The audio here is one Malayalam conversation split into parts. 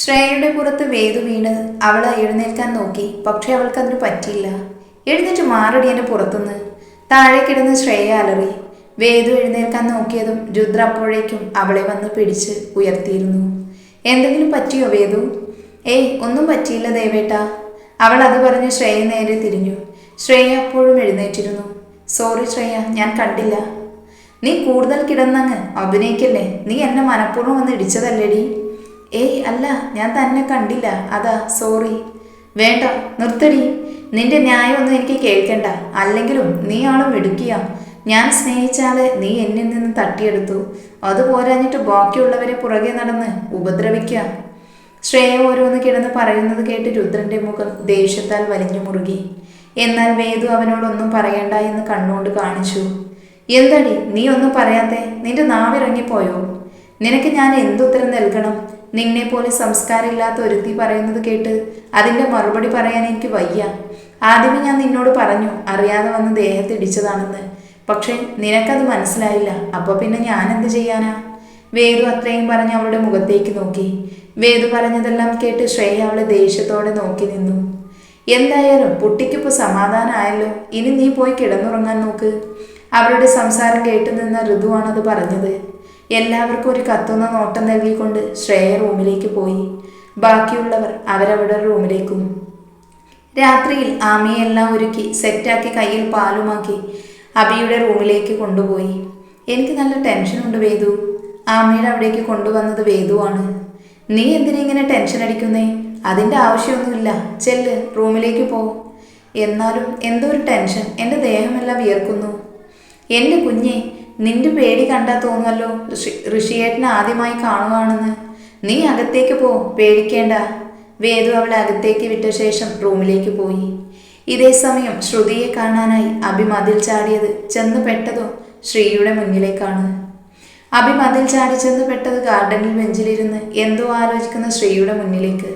ശ്രേയയുടെ പുറത്ത് വേദു വീണ് അവൾ എഴുന്നേൽക്കാൻ നോക്കി. പക്ഷെ അവൾക്ക് അവൾക്കതിന് പറ്റിയില്ല. എഴുന്നേറ്റ് മാറടി എന്റെ പുറത്തുനിന്ന്. താഴെ കിടന്ന് ശ്രേയ അലറി. വേദു എഴുന്നേൽക്കാൻ നോക്കിയതും രുദ്ര അപ്പോഴേക്കും അവളെ വന്ന് പിടിച്ച് ഉയർത്തിയിരുന്നു. എന്തെങ്കിലും പറ്റിയോ വേദു? ഏയ് ഒന്നും പറ്റിയില്ല ദേവേട്ട. അവൾ അത് പറഞ്ഞ് ശ്രേയ നേരെ തിരിഞ്ഞു. ശ്രേയ അപ്പോഴും എഴുന്നേറ്റിരുന്നു. സോറി ശ്രേയ ഞാൻ കണ്ടില്ല. നീ കൂടുതൽ കിടന്നങ്ങ്. അഭിനയിക്കല്ലേ? നീ എന്നെ മനഃപൂർവം വന്ന് ഇടിച്ചതല്ലേടി? ഏയ് അല്ല ഞാൻ തന്നെ കണ്ടില്ല. അതാ സോറി വേണ്ട നിർത്തടി. നിന്റെ ന്യായമൊന്നും എനിക്ക് കേൾക്കണ്ട. അല്ലെങ്കിലും നീ ആളും മിടുക്കിയ. ഞാൻ സ്നേഹിച്ചാൽ നീ എന്നിൽ നിന്ന് തട്ടിയെടുത്തു. അത് പോരാഞ്ഞിട്ട് ബാക്കിയുള്ളവരെ പുറകെ നടന്ന് ഉപദ്രവിക്കുക ശ്രേയ ഓരോന്ന് കിടന്ന് പറയുന്നത് കേട്ട് രുദ്രന്റെ മുഖം ദേഷ്യത്താൽ വലിഞ്ഞു മുറുകി. എന്നാൽ വേദു അവനോടൊന്നും പറയണ്ട എന്ന് കണ്ണുകൊണ്ട് കാണിച്ചു. എന്തടി നീ ഒന്നും പറയാത്തെ? നിന്റെ നാവിറങ്ങിപ്പോയോ? നിനക്ക് ഞാൻ എന്തുത്തരം നൽകണം? നിന്നെ പോലെ സംസ്കാരമില്ലാത്ത ഒരുത്തി പറയുന്നത് കേട്ട് അതിന്റെ മറുപടി പറയാൻ എനിക്ക് വയ്യ. ആദ്യമേ ഞാൻ നിന്നോട് പറഞ്ഞു അറിയാതെ വന്ന് ദേഹത്ത് ഇടിച്ചതാണെന്ന്. പക്ഷെ നിനക്കത് മനസ്സിലായില്ല. അപ്പൊ പിന്നെ ഞാൻ എന്ത് ചെയ്യാനാ? വേദു അത്രയും പറഞ്ഞ് അവളുടെ മുഖത്തേക്ക് നോക്കി. വേദു പറഞ്ഞതെല്ലാം കേട്ട് ശ്രേയ അവളെ ദേഷ്യത്തോടെ നോക്കി നിന്നു. എന്തായാലും പുട്ടിക്കിപ്പോ സമാധാനമായല്ലോ ഇനി നീ പോയി കിടന്നുറങ്ങാൻ നോക്ക്. അവളുടെ സംസാരം കേട്ടു നിന്ന ഋതുവാണത് പറഞ്ഞത്. എല്ലാവർക്കും ഒരു കത്തുന്ന നോട്ടം നൽകിക്കൊണ്ട് ശ്രേയ റൂമിലേക്ക് പോയി. ബാക്കിയുള്ളവർ അവരവരുടെ റൂമിലേക്കും. രാത്രിയിൽ ആമിയെല്ലാം ഒരുക്കി സെറ്റാക്കി കയ്യിൽ പാലുമാക്കി അബിയുടെ റൂമിലേക്ക് കൊണ്ടുപോയി. എനിക്ക് നല്ല ടെൻഷനുണ്ട് വേദു. ആമിയുടെ അവിടേക്ക് കൊണ്ടുവന്നത് വേദുവാണ്. നീ എന്തിനാ ഇങ്ങനെ ടെൻഷൻ അടിക്കുന്നേ? അതിന്റെ ആവശ്യമൊന്നുമില്ല. ചെല്ല് റൂമിലേക്ക് പോ. എന്നാലും എന്തോ ഒരു ടെൻഷൻ എന്റെ ദേഹമെല്ലാം വിയർക്കുന്നു. എന്റെ കുഞ്ഞെ നിന്റെ പേടി കണ്ടാ തോന്നുമല്ലോ ഋഷി ഋഷിയേട്ടനെ ആദ്യമായി കാണുവാണെന്ന്. നീ അകത്തേക്ക് പോ പേടിക്കേണ്ട. വേദു അവളെ അകത്തേക്ക് വിട്ട ശേഷം റൂമിലേക്ക് പോയി. ഇതേ സമയം ശ്രുതിയെ കാണാനായി അഭി മതിൽ ചാടിയത് ചെന്ന് പെട്ടതോ ശ്രീയുടെ മുന്നിലേക്കാണ്. അഭി മതിൽ ചാടി ചെന്ന് പെട്ടത് ഗാർഡനിൽ ബെഞ്ചിലിരുന്ന് എന്തോ ആലോചിക്കുന്ന ശ്രീയുടെ മുന്നിലേക്ക്.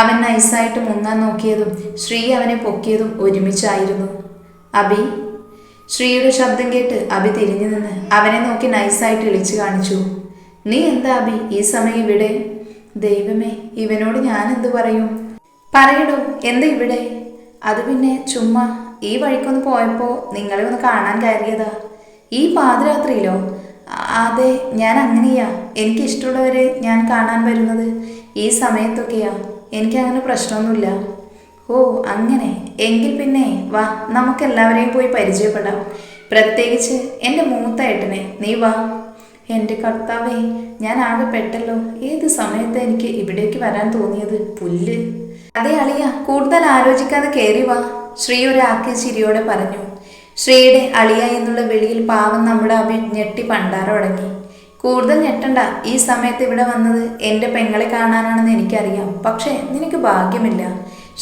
അവൻ നൈസായിട്ട് മുങ്ങാൻ നോക്കിയതും ശ്രീ അവനെ പൊക്കിയതും ഒരുമിച്ചായിരുന്നു. അഭി ശ്രീയുടെ ശബ്ദം കേട്ട് അഭി തിരിഞ്ഞു നിന്ന് അവനെ നോക്കി നൈസായിട്ട് ഇളിച്ചു കാണിച്ചു. നീ എന്താ അഭി ഈ സമയം ഇവിടെ? ദൈവമേ ഇവനോട് ഞാൻ എന്തു പറയും? പറയടോ എന്താ ഇവിടെ? അത് പിന്നെ ചുമ്മാ ഈ വഴിക്കൊന്ന് പോയപ്പോൾ നിങ്ങളെ ഒന്ന് കാണാൻ കയറിയതാ. ഈ പാതിരാത്രിയിലോ? അതെ ഞാൻ അങ്ങനെയാ. എനിക്ക് ഇഷ്ടമുള്ളവരെ ഞാൻ കാണാൻ വരുന്നത് ഈ സമയത്തൊക്കെയാ. എനിക്ക് അങ്ങനെ പ്രശ്നമൊന്നുമില്ല. ഓ അങ്ങനെ. എങ്കിൽ പിന്നെ വാ നമുക്ക് എല്ലാവരെയും പോയി പരിചയപ്പെടാം. പ്രത്യേകിച്ച് എന്റെ മൂത്ത ഏട്ടനെ. നീ വാ. എന്റെ കർത്താവേ ഞാൻ ആകെ പെട്ടല്ലോ. ഏത് സമയത്ത് എനിക്ക് ഇവിടേക്ക് വരാൻ തോന്നിയത്? പുല്ല്. അതെ അളിയ. കൂടുതൽ ആലോചിക്കാതെ കയറി വാ. ശ്രീ ഒരു ആക്കിയ ചിരിയോടെ പറഞ്ഞു. ശ്രീയുടെ അളിയ എന്നുള്ള വെളിയിൽ പാവം നമ്മുടെ അഭി ഞെട്ടി പണ്ടാരടങ്ങി കൂടുതൽ ഞെട്ടണ്ട. ഈ സമയത്ത് ഇവിടെ വന്നത് എന്റെ പെങ്ങളെ കാണാനാണെന്ന് എനിക്കറിയാം. പക്ഷേ നിനക്ക് ഭാഗ്യമില്ല.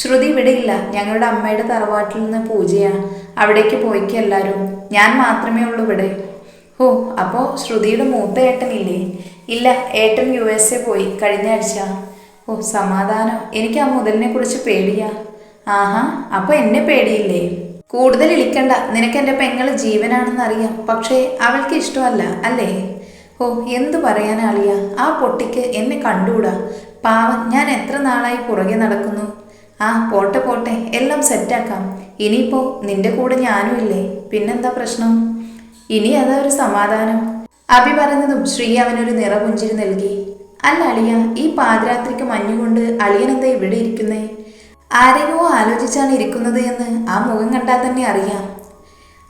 ശ്രുതി ഇവിടെ ഇല്ല ഞങ്ങളുടെ അമ്മയുടെ തറവാട്ടിൽ നിന്ന് പൂജയാണ് അവിടേക്ക് പോയിക്ക് എല്ലാവരും ഞാൻ മാത്രമേ ഉള്ളൂ ഇവിടെ. ഓ അപ്പോൾ ശ്രുതിയുടെ മൂത്ത ഏട്ടനില്ലേ? ഇല്ല ഏട്ടൻ യു എസ് എ പോയി കഴിഞ്ഞ ആഴ്ച. ഓ സമാധാനം. എനിക്ക് ആ മുതലിനെ കുറിച്ച് പേടിയാ. ആഹാ അപ്പൊ എന്നെ പേടിയില്ലേ? കൂടുതൽ ഇളിക്കണ്ട. നിനക്ക് എന്റെ പെങ്ങൾ ജീവനാണെന്ന് അറിയാം പക്ഷേ അവൾക്ക് ഇഷ്ടമല്ല അല്ലേ? ഓ എന്തു പറയാനാളിയ? ആ പൊട്ടിക്ക് എന്നെ കണ്ടുകൂടാ? പാവം ഞാൻ എത്ര നാളായി പുറകെ നടക്കുന്നു? ആ പോട്ടെ പോട്ടെ. എല്ലാം സെറ്റാക്കാം. ഇനിയിപ്പോ നിന്റെ കൂടെ ഞാനും ഇല്ലേ? പിന്നെന്താ പ്രശ്നം? ഇനി അതാ ഒരു സമാധാനം. അഭി പറഞ്ഞതും ശ്രീ അവനൊരു നിറപുഞ്ചിരി നൽകി. അല്ല അളിയ ഈ പാതിരാത്രിക്ക് മഞ്ഞുകൊണ്ട് അളിയൻ എന്താ ഇവിടെ ഇരിക്കുന്നേ? ആരെയോ ആലോചിച്ചാണ് ഇരിക്കുന്നത് എന്ന് ആ മുഖം കണ്ടാൽ തന്നെ അറിയാം.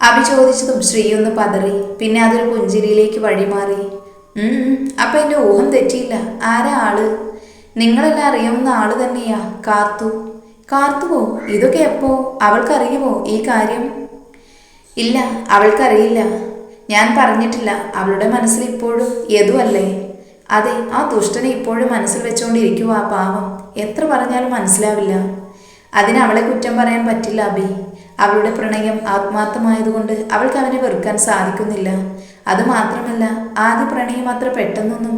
അഭി ചോദിച്ചതും ശ്രീ ഒന്ന് പതറി പിന്നെ അതൊരു പുഞ്ചിരിയിലേക്ക് വഴിമാറി. അപ്പൊ എന്റെ ഊഹം തെറ്റിയില്ല. ആരാ ആൾ? നിങ്ങളെല്ലാം അറിയാവുന്ന ആൾ തന്നെയാ കാർത്തു. കാർത്തുവോ ഇതൊക്കെ എപ്പോ? അവൾക്കറിയുമോ ഈ കാര്യം? ഇല്ല അവൾക്കറിയില്ല. ഞാൻ പറഞ്ഞിട്ടില്ല അവളുടെ മനസ്സിൽ ഇപ്പോഴും യതുവല്ലേ അതെ ആ ദുഷ്ടനെ ഇപ്പോഴും മനസ്സിൽ വെച്ചുകൊണ്ടിരിക്കുക ആ പാവം. എത്ര പറഞ്ഞാലും മനസ്സിലാവില്ല. അതിന് അവളെ കുറ്റം പറയാൻ പറ്റില്ല അബി. അവളുടെ പ്രണയം ആത്മാർത്ഥമായതുകൊണ്ട് അവൾക്ക് അവനെ വെറുക്കാൻ സാധിക്കുന്നില്ല. അതുമാത്രമല്ല ആദ്യ പ്രണയം അത്ര പെട്ടെന്നൊന്നും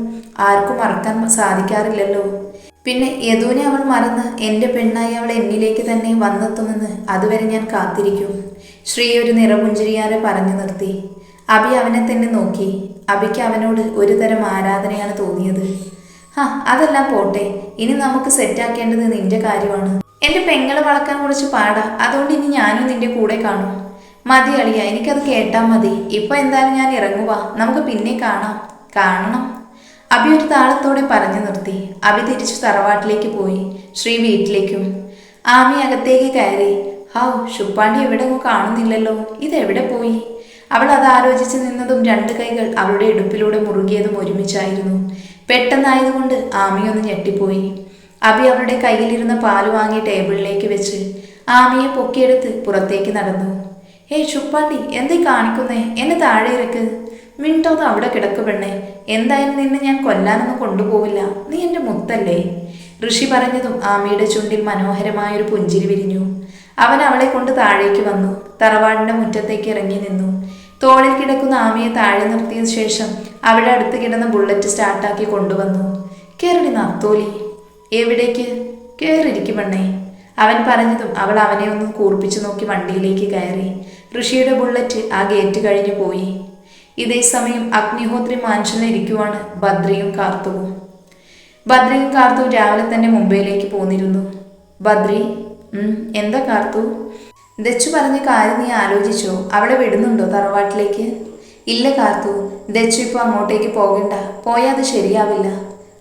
ആർക്കും മറക്കാൻ സാധിക്കാറില്ലല്ലോ. പിന്നെ യദുവിനെ അവൾ മറന്ന് എന്റെ പെണ്ണായി അവൾ എന്നിലേക്ക് തന്നെ വന്നെത്തുമെന്ന് അതുവരെ ഞാൻ കാത്തിരിക്കും. ശ്രീ ഒരു നിറപുഞ്ചിരിയാരെ പറഞ്ഞു നിർത്തി. അബി അവനെ തന്നെ നോക്കി. അബിക്ക് അവനോട് ഒരു തരം ആരാധനയാണ് തോന്നിയത്. ഹാ അതെല്ലാം പോട്ടെ. ഇനി നമുക്ക് സെറ്റാക്കേണ്ടത് നിന്റെ കാര്യമാണ്. എന്റെ പെങ്ങളെ വളക്കാൻ കുറച്ച് പാടാ. അതുകൊണ്ട് ഇനി ഞാനും നിന്റെ കൂടെ കാണും. മതി അളിയ എനിക്കത് കേട്ടാൽ മതി. ഇപ്പൊ എന്തായാലും ഞാൻ ഇറങ്ങുക നമുക്ക് പിന്നെ കാണാം. കാണണം. അഭി ഒരു താളത്തോടെ പറഞ്ഞു നിർത്തി. അഭി തിരിച്ചു തറവാട്ടിലേക്ക് പോയി. ശ്രീ വീട്ടിലേക്കും. ആമി അകത്തേക്ക് കയറി. ഹൗ ശുപ്പാണ്ടി എവിടെങ്ങും കാണുന്നില്ലല്ലോ. ഇതെവിടെ പോയി? അവൾ അത് ആലോചിച്ച് നിന്നതും രണ്ട് കൈകൾ അവളുടെ ഇടുപ്പിലൂടെ മുറുകിയതും ഒരുമിച്ചായിരുന്നു. പെട്ടെന്നായതുകൊണ്ട് ആമിയൊന്ന് ഞെട്ടിപ്പോയി. അബി അവളുടെ കയ്യിലിരുന്ന പാൽ വാങ്ങി ടേബിളിലേക്ക് വെച്ച് ആമിയെ പൊക്കിയെടുത്ത് പുറത്തേക്ക് നടന്നു. ഏയ് ശുപ്പാണ്ടി എന്തേ കാണിക്കുന്നേ? എന്നെ താഴെ ഇറക്ക്. മിണ്ടോന്ന് അവിടെ കിടക്ക് പെണ്ണേ. എന്തായാലും നിന്നെ ഞാൻ കൊല്ലാനൊന്നും കൊണ്ടുപോവില്ല. നീ എന്റെ മുത്തല്ലേ? ഋഷി പറഞ്ഞതും ആമിയുടെ ചുണ്ടിൽ മനോഹരമായൊരു പുഞ്ചിരി വിരിഞ്ഞു. അവൻ അവളെ കൊണ്ട് താഴേക്ക് വന്നു. തറവാടിന്റെ മുറ്റത്തേക്ക് ഇറങ്ങി നിന്നു. തോളിൽ കിടക്കുന്ന ആമിയെ താഴെ നിർത്തിയ ശേഷം അവിടെ അടുത്ത് കിടന്ന ബുള്ളറ്റ് സ്റ്റാർട്ടാക്കി കൊണ്ടുവന്നു. കേറി നത്തോലി. എവിടേക്ക്? കേറിയിരിക്കും പെണ്ണേ. അവൻ പറഞ്ഞതും അവൾ അവനെ ഒന്ന് കൂർപ്പിച്ചു നോക്കി വണ്ടിയിലേക്ക് കയറി. ഋഷിയുടെ ബുള്ളറ്റ് ആ ഗേറ്റ് കഴിഞ്ഞു പോയി. ഇതേ സമയം അഗ്നിഹോത്രി മാൻഷനിലിരിക്കുവാണ് ബദ്രിയും കാർത്തുവും. ബദ്രിയും കാർത്തുവും രാവിലെ തന്നെ മുംബൈയിലേക്ക് പോന്നിരുന്നു. ബദ്രി എന്താ കാർത്തു? ദച്ചു പറഞ്ഞ കാര്യം നീ ആലോചിച്ചോ? അവിടെ വിടുന്നുണ്ടോ തറവാട്ടിലേക്ക്? ഇല്ല കാർത്തു ദച്ചു ഇപ്പോൾ അങ്ങോട്ടേക്ക് പോകണ്ട. പോയാൽ അത് ശരിയാവില്ല.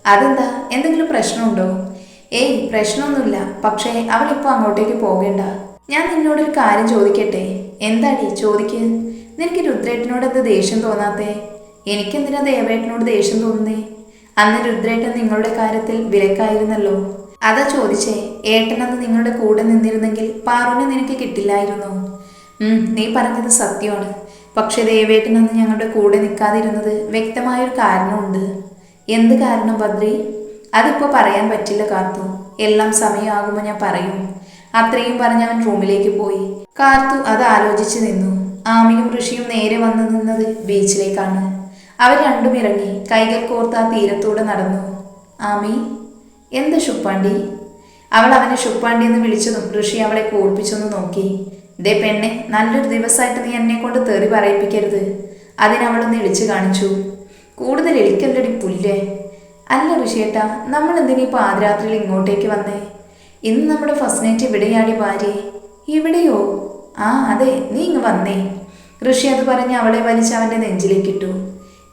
അതെന്താ? എന്തെങ്കിലും പ്രശ്നമുണ്ടോ? ഏയ് പ്രശ്നമൊന്നുമില്ല. പക്ഷേ അവളിപ്പോൾ അങ്ങോട്ടേക്ക് പോകണ്ട. ഞാൻ നിന്നോടൊരു കാര്യം ചോദിക്കട്ടെ? എന്താടി ചോദിക്ക്? നിനക്ക് രുദ്രേട്ടനോട് എന്ത് ദേഷ്യം തോന്നാത്തേ? എനിക്കെന്തിനാ ദേവേട്ടനോട് ദേഷ്യം തോന്നുന്നേ? അന്ന് രുദ്രേട്ടൻ നിങ്ങളുടെ കാര്യത്തിൽ വിലക്കായിരുന്നല്ലോ. അതാ ചോദിച്ചേ ഏട്ടനന്ന് നിങ്ങളുടെ കൂടെ നിന്നിരുന്നെങ്കിൽ പാറുവിനെ നിനക്ക് കിട്ടില്ലായിരുന്നു? നീ പറഞ്ഞത് സത്യമാണ്. പക്ഷെ ദേവേട്ടൻ അന്ന് ഞങ്ങളുടെ കൂടെ നിൽക്കാതിരുന്നത് വ്യക്തമായൊരു കാരണമുണ്ട്. എന്ത് കാരണം ബദ്രി അതിപ്പോൾ പറയാൻ പറ്റില്ല കാർത്തു. എല്ലാം സമയമാകുമ്പോൾ ഞാൻ പറയും. അത്രയും പറഞ്ഞ് അവൻ റൂമിലേക്ക് പോയി. കാർത്തു അത് ആലോചിച്ച് നിന്നു. ആമിയും ഋഷിയും നേരെ വന്നു നിന്നത് ബീച്ചിലേക്കാണ്. അവർ രണ്ടും ഇറങ്ങി കൈകൾ കോർത്ത് ആ തീരത്തൂടെ നടന്നു. ആമി എന്ത് ശുപ്പാണ്ടി? അവൾ അവനെ ശുപ്പാണ്ടി എന്ന് വിളിച്ചതും ഋഷി അവളെ കോർപ്പിച്ചൊന്ന് നോക്കി. ദേ പെണ്ണെ നല്ലൊരു ദിവസമായിട്ട് നീ എന്നെ കൊണ്ട് തെറി പറയിപ്പിക്കരുത്. അതിനവളൊന്ന് ഇളിച്ചു കാണിച്ചു. കൂടുതൽ എളിക്കല്ലടി പുല്ലേ. അല്ല ഋഷിയേട്ടാ നമ്മൾ എന്തിനീ ആദ്യരാത്രിയിൽ ഇങ്ങോട്ടേക്ക് വന്നേ? ഇന്ന് നമ്മുടെ ഫസ്റ്റ് നൈറ്റ് ഇവിടെയാടി ഭാര്യ. ഇവിടെയോ? ആ അതെ നീ ഇങ്ങ് വന്നേ. ഋഷി അത് പറഞ്ഞ് അവളെ വലിച്ച് അവന്റെ നെഞ്ചിലേക്കിട്ടു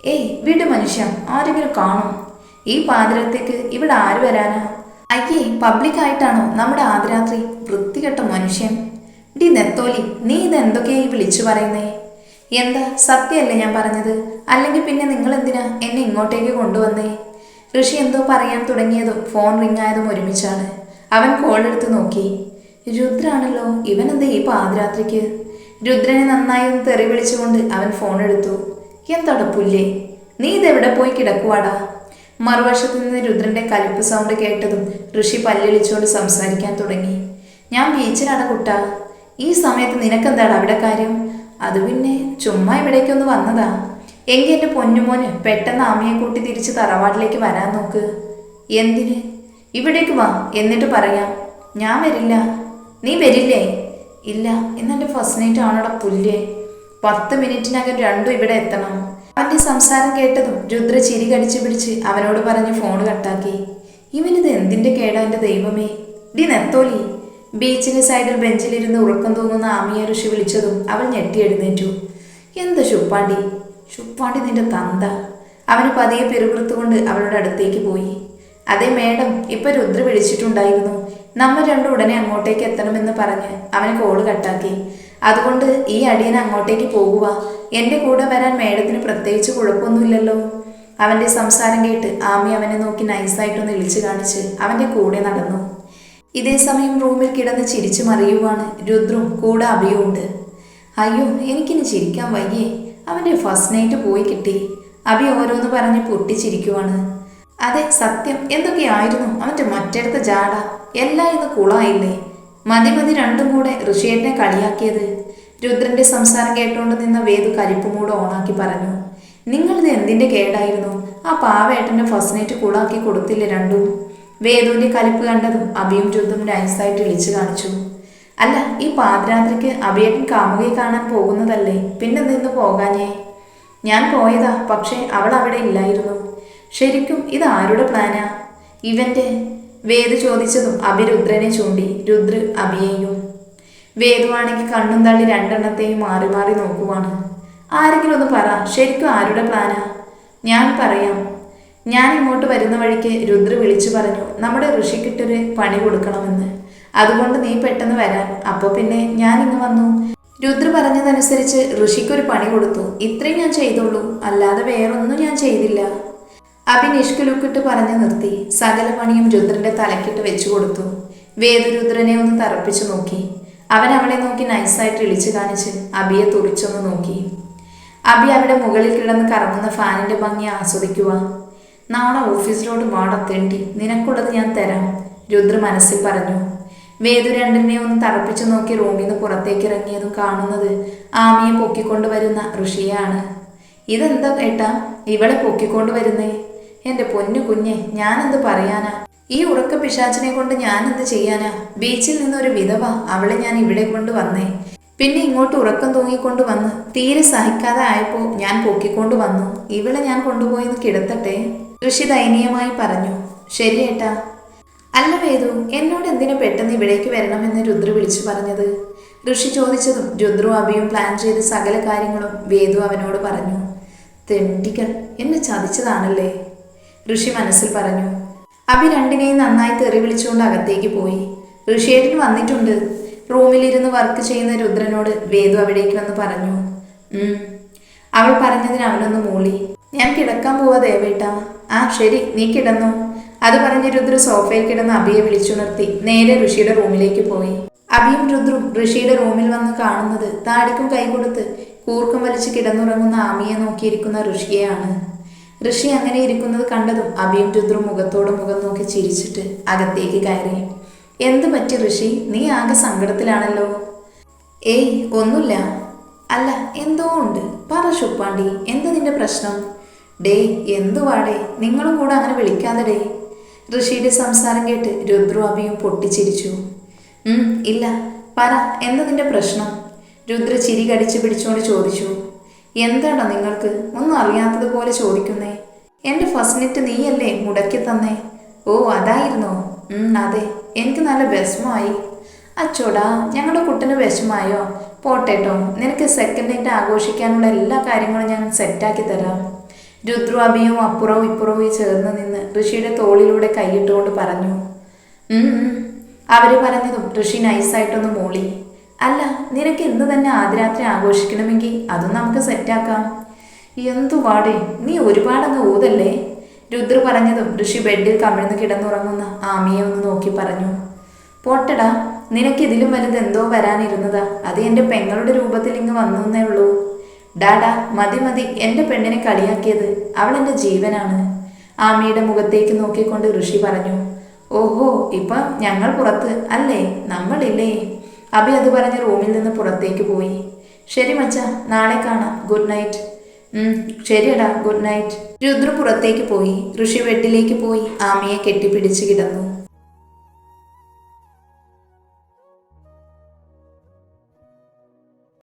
ഏയ് വീട് മനുഷ്യ ആരെങ്കിലും കാണും. ഈ പാതിരത്തേക്ക് ഇവിടെ ആര് വരാനാ? അയ്യേ പബ്ലിക് ആയിട്ടാണോ നമ്മുടെ ആദരാത്രി വൃത്തികെട്ട മനുഷ്യൻ? ഡി നെത്തോലി നീ ഇത് എന്തൊക്കെയായി വിളിച്ചു പറയുന്നേ? എന്താ സത്യമല്ലേ ഞാൻ പറഞ്ഞത്? അല്ലെങ്കിൽ പിന്നെ നിങ്ങൾ എന്തിനാ എന്നെ ഇങ്ങോട്ടേക്ക് കൊണ്ടുവന്നേ? ഋഷി എന്തോ പറയാൻ തുടങ്ങിയതും ഫോൺ റിങ് ആയതും ഒരുമിച്ചാണ്. അവൻ കോൾ എടുത്ത് നോക്കി. രുദ്രാണല്ലോ? ഇവൻ എന്താ ഈ പാതിരാത്രിക്ക്? രുദ്രനെ നന്നായി ഒന്ന് തെറി വിളിച്ചുകൊണ്ട് അവൻ ഫോൺ എടുത്തു. എന്താടാ പുല്ലേ? നീ ഇതെവിടെ പോയി കിടക്കുവാടാ? മറുവശത്തു നിന്ന് രുദ്രന്റെ കലിപ്പ് സൗണ്ട് കേട്ടതും ഋഷി പല്ലിളിച്ചുകൊണ്ട് സംസാരിക്കാൻ തുടങ്ങി. ഞാൻ ബീച്ചിലാണ് കുട്ട. ഈ സമയത്ത് നിനക്കെന്താണ് അവിടെ കാര്യം? അത് പിന്നെ ചുമ്മാ ഇവിടേക്കൊന്ന് വന്നതാ. എങ്കിൽ എന്റെ പൊന്നുമോന് പെട്ടെന്ന് ആമയെ കൂട്ടി തിരിച്ച് തറവാട്ടിലേക്ക് വരാൻ നോക്ക്. എന്തിന്? ഇവിടേക്ക് വാ. എന്നിട്ട് പറയാം. ഞാൻ വരില്ല. നീ വരില്ലേ? ഇല്ല. ഇന്നെന്റെ ഫസ്റ്റ് നൈറ്റ് ആണോടാ പുല്ലേ. പത്ത് മിനിറ്റിനകം രണ്ടും ഇവിടെ എത്തണം. അവന്റെ സംസാരം കേട്ടതും രുദ്ര ചിരി കടിച്ചു പിടിച്ച് അവനോട് പറഞ്ഞ് ഫോൺ കട്ടാക്കി. ഇവനിത് എന്തിന്റെ കേടാ എന്റെ ദൈവമേ? ഡി നെത്തോലി. ബീച്ചിന് സൈഡിൽ ബെഞ്ചിലിരുന്ന് ഉറക്കം തോന്നുന്ന ആമിയ ഋഷി വിളിച്ചതും അവൾ ഞെട്ടി എഴുന്നേറ്റു. എന്ത് ശുപ്പാണ്ടി? ശുപ്പാണ്ടി നിന്റെ തന്ത. അവന് പതിയെ പിറുപിറുത്തുകൊണ്ട് അവളുടെ അടുത്തേക്ക് പോയി. അതേ മേഡം ഇപ്പൊ രുദ്ര വിളിച്ചിട്ടുണ്ടായിരുന്നു. നമ്മൾ രണ്ടും ഉടനെ അങ്ങോട്ടേക്ക് എത്തണമെന്ന് പറഞ്ഞ് അവന് കോൾ കട്ടാക്കി. അതുകൊണ്ട് ഈ അടിയൻ അങ്ങോട്ടേക്ക് പോകുക എന്റെ കൂടെ വരാൻ മേഡത്തിന് പ്രത്യേകിച്ച് കുഴപ്പമൊന്നുമില്ലല്ലോ. അവന്റെ സംസാരം കേട്ട് ആമി അവനെ നോക്കി നൈസായിട്ടൊന്ന് ഇളിച്ചു കാണിച്ച് അവന്റെ കൂടെ നടന്നു. ഇതേ സമയം റൂമിൽ കിടന്ന് ചിരിച്ചു മറിയുവാണ് രുദ്രും കൂടെ അഭിയുണ്ട് അയ്യോ എനിക്കിനി ചിരിക്കാൻ വയ്യേ. അവന്റെ ഫസ്റ്റ് നൈറ്റ് പോയി കിട്ടി. അഭി ഓരോന്ന് പറഞ്ഞ് പൊട്ടിച്ചിരിക്കുവാണ്. അതെ സത്യം. എന്തൊക്കെയായിരുന്നു അവന്റെ മറ്റടുത്ത ജാട? എല്ലാം ഇന്ന് കുളായില്ലേ? മതി മതി രണ്ടും കൂടെ ഋഷിയേട്ടനെ കളിയാക്കിയത്. രുദ്രന്റെ സംസാരം കേട്ടുകൊണ്ട് നിന്ന വേദു കരിപ്പുമൂട് ഓണാക്കി പറഞ്ഞു നിങ്ങളിത് എന്തിന്റെ കേടായിരുന്നു? ആ പാവേട്ടന്റെ ഫസ്റ്റ് നൈറ്റ് കുളാക്കി കൊടുത്തില്ലേ രണ്ടും? വേദുവിന്റെ കലിപ്പ് കണ്ടതും അഭിയും രുദ്രും നൈസായിട്ട് വിളിച്ചു കാണിച്ചു അല്ല ഈ പാതിരാത്രിക്ക് അഭിയേട്ടൻ കാമുകയെ കാണാൻ പോകുന്നതല്ലേ? പിന്നെ നിന്ന് പോകാനേ ഞാൻ പോയതാ പക്ഷേ അവൾ അവിടെ ഇല്ലായിരുന്നു. ശരിക്കും ഇത് ആരുടെ പ്ലാനാ ഇവന്റെ? വേദ ചോദിച്ചതും അഭി രുദ്രനെ ചൂണ്ടി രുദ്ര അഭിയെയും. വേദുവാണെങ്കിൽ കണ്ണും തള്ളി രണ്ടെണ്ണത്തെയും മാറി മാറി നോക്കുവാണ്. ആരെങ്കിലും ഒന്ന് പറ ശരിക്കും ആരുടെ പ്ലാനാ ഞാൻ പറയാം. ഞാൻ ഇങ്ങോട്ട് വരുന്ന വഴിക്ക് രുദ്ര വിളിച്ചു പറഞ്ഞു നമ്മുടെ ഋഷിക്കിട്ടൊരു പണി കൊടുക്കണമെന്ന്. അതുകൊണ്ട് നീ പെട്ടെന്ന് വരാൻ. അപ്പോൾ പിന്നെ ഞാൻ ഇങ്ങ് വന്നു. രുദ്ര പറഞ്ഞതനുസരിച്ച് ഋഷിക്കൊരു പണി കൊടുത്തു. ഇത്രയും ഞാൻ ചെയ്തുള്ളൂ. അല്ലാതെ വേറൊന്നും ഞാൻ ചെയ്തില്ല. അഭി നിഷ്കുലുക്കിട്ട് പറഞ്ഞു നിർത്തി. സകല പണിയും രുദ്രന്റെ തലക്കിട്ട് വെച്ചു കൊടുത്തു. വേദരുദ്രനെ ഒന്ന് തറപ്പിച്ചു നോക്കി. അവൻ അവളെ നോക്കി നൈസായിട്ട് ഇളിച്ചു കാണിച്ച് അബിയെ തുറിച്ചൊന്ന് നോക്കി. അബി അവിടെ മുകളിൽ കിടന്ന് കറങ്ങുന്ന ഫാനിന്റെ ഭംഗി ആസ്വദിക്കുക നാളെ ഓഫീസിലോട്ട് വാടത്തേണ്ടി നിനക്കുള്ളത് ഞാൻ തരാം രുദ്ര മനസ്സിൽ പറഞ്ഞു. വേദു രണ്ടിനെ ഒന്ന് തറപ്പിച്ചു നോക്കി റൂമിൽ നിന്ന് പുറത്തേക്ക് ഇറങ്ങിയതും കാണുന്നത് ആമിയെ പൊക്കിക്കൊണ്ടുവരുന്ന ഋഷിയാണ് ഇതെന്താ ഏട്ടാ? ഇവളെ പൊക്കിക്കൊണ്ട് വരുന്നേ എന്റെ പൊന്നു കുഞ്ഞെ ഞാനെന്ത് പറയാനാ? ഈ ഉറക്ക പിശാചിനെ കൊണ്ട് ഞാനെന്ത് ചെയ്യാനാ? ബീച്ചിൽ നിന്നൊരു വിധവ അവളെ ഞാൻ ഇവിടെ കൊണ്ട് വന്നേ. പിന്നെ ഇങ്ങോട്ട് ഉറക്കം തൂങ്ങിക്കൊണ്ട് വന്ന് തീരെ സഹിക്കാതെ ആയപ്പോ ഞാൻ പൊക്കിക്കൊണ്ട് വന്നു. ഇവളെ ഞാൻ കൊണ്ടുപോയി ഒന്ന് കിടത്തട്ടെ? ഋഷി ദയനീയമായി പറഞ്ഞു. ശരി ഏട്ടാ. അല്ല വേദു എന്നോട് എന്തിനു പെട്ടെന്ന് ഇവിടേക്ക് വരണമെന്ന് രുദ്ര വിളിച്ചു പറഞ്ഞത്? ഋഷി ചോദിച്ചതും രുദ്രു അഭിയും പ്ലാൻ ചെയ്ത സകല കാര്യങ്ങളും വേദു അവനോട് പറഞ്ഞു. തെണ്ടികൾ എന്നെ ചതിച്ചതാണല്ലേ? ഋഷി മനസ്സിൽ പറഞ്ഞു. അഭി രണ്ടിനെയും നന്നായി തെറി വിളിച്ചുകൊണ്ട് അകത്തേക്ക് പോയി. ഋഷിയേട്ടൻ വന്നിട്ടുണ്ട്. റൂമിലിരുന്ന് വർക്ക് ചെയ്യുന്ന രുദ്രനോട് വേദു അവിടേക്ക് വന്ന് പറഞ്ഞു. അവൾ പറഞ്ഞതിന് അവനൊന്ന് മൂളി. ഞാൻ കിടക്കാൻ പോവാ ദേവേട്ട. ആ ശരി നീ കിടന്നു. അത് പറഞ്ഞ് രുദ്ര സോഫയിൽ കിടന്ന് അബിയെ വിളിച്ചുണർത്തി നേരെ ഋഷിയുടെ റൂമിലേക്ക് പോയി. അബിയും രുദ്രും ഋഷിയുടെ റൂമിൽ വന്ന് കാണുന്നത് താടിക്കും കൈ കൊടുത്ത് കൂർക്കം വലിച്ച് കിടന്നുറങ്ങുന്ന ആമിയെ നോക്കിയിരിക്കുന്ന ഋഷിയെയാണ്. ഋഷി അങ്ങനെ ഇരിക്കുന്നത് കണ്ടതും അഭിയും രുദ്രും മുഖത്തോട് മുഖം നോക്കി ചിരിച്ചിട്ട് അകത്തേക്ക് കയറി. എന്ത് പറ്റി ഋഷി? നീ ആകെ സങ്കടത്തിലാണല്ലോ. ഏയ് ഒന്നുമില്ല. അല്ല എന്തോ ഉണ്ട്. പറ ശുപ്പാണ്ടി എന്താ നിന്റെ പ്രശ്നം? ഡേ എന്തുവാടേ നിങ്ങളും കൂടെ അങ്ങനെ വിളിക്കാതെ ഡേ ഋഷിയുടെ സംസാരം കേട്ട് രുദ്രു അഭിയും പൊട്ടിച്ചിരിച്ചു. ഇല്ല. പറ എന്താ നിന്റെ പ്രശ്നം? രുദ്ര ചിരി കടിച്ചു പിടിച്ചുകൊണ്ട് ചോദിച്ചു. എന്താണോ നിങ്ങൾക്ക്? ഒന്നും അറിയാത്തതുപോലെ ചോദിക്കുന്നേ. എന്റെ ഫസ്റ്റ് നെറ്റ് നീയല്ലേ മുടക്കി തന്നേ? ഓ അതായിരുന്നോ. അതെ. എനിക്ക് നല്ല വിഷമമായി. അച്ചോടാ ഞങ്ങളുടെ കുട്ടന് വിഷമായോ പോട്ടേട്ടോ നിനക്ക് സെക്കൻഡ് നൈറ്റ് ആഘോഷിക്കാനുള്ള എല്ലാ കാര്യങ്ങളും ഞാൻ സെറ്റാക്കി തരാം. രുദ്രു അഭിയും അപ്പുറവും ഇപ്പുറവും ചേർന്ന് നിന്ന് ഋഷിയുടെ തോളിലൂടെ കൈയിട്ടുകൊണ്ട് പറഞ്ഞു. അവർ പറഞ്ഞതും ഋഷി നൈസായിട്ടൊന്ന് മൂളി. അല്ല നിനക്ക് ഇന്ന് തന്നെ ആദ്യരാത്രി ആഘോഷിക്കണമെങ്കിൽ അതും നമുക്ക് സെറ്റാക്കാം എന്തു പാടേ നീ ഒരുപാടങ്ങ് ഊതല്ലേ? രുദ്ര പറഞ്ഞതും ഋഷി ബെഡിൽ കമിഴ്ന്ന് കിടന്നുറങ്ങുന്ന ആമിയെ ഒന്ന് നോക്കി പറഞ്ഞു. പോട്ടടാ നിനക്ക് ഇതിലും വലുത് എന്തോ വരാനിരുന്നതാ. അത് എന്റെ പെങ്ങളുടെ രൂപത്തിൽ ഇങ്ങ് വന്നേ ഉള്ളൂ. ഡാഡാ മതി മതി എന്റെ പെണ്ണിനെ കളിയാക്കിയത് അവൾ എന്റെ ജീവനാണ്. ആമിയുടെ മുഖത്തേക്ക് നോക്കിക്കൊണ്ട് ഋഷി പറഞ്ഞു. ഓഹോ ഇപ്പം ഞങ്ങൾ പുറത്ത് അല്ലേ? നമ്മളില്ലേ? അഭി അത് പറഞ്ഞ് റൂമിൽ നിന്ന് പുറത്തേക്ക് പോയി. ശരി മച്ച നാളെ കാണാം. Good night. ശരിയടാ. Good night. രുദ്ര പുറത്തേക്ക് പോയി. ഋഷി വെട്ടിലേക്ക് പോയി. ആമയെ കെട്ടിപ്പിടിച്ച് കിടന്നു.